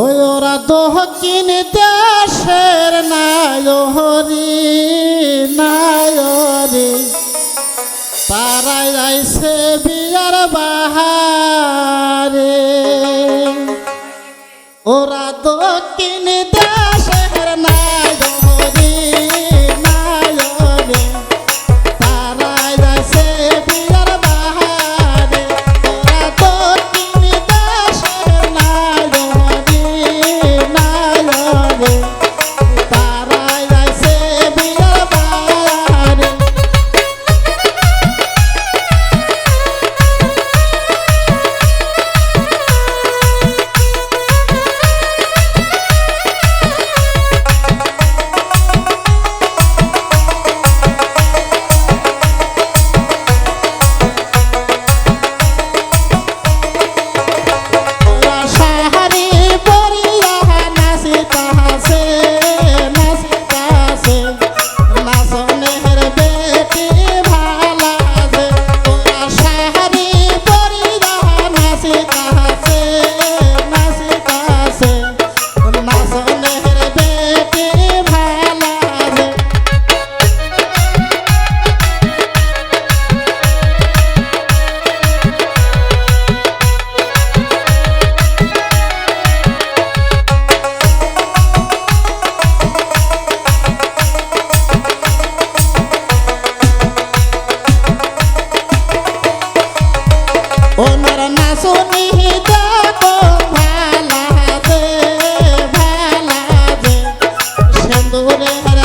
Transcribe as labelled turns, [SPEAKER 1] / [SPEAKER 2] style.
[SPEAKER 1] ওই ওরা দক্ষিণ দেশের নায়রি নায়রি তারাই আইসে বিয়ার বাহারে। ওরা দক্ষিণ দেশের ওনার না শুনি যাব ভালা দে ভালা দে সেন্দুরের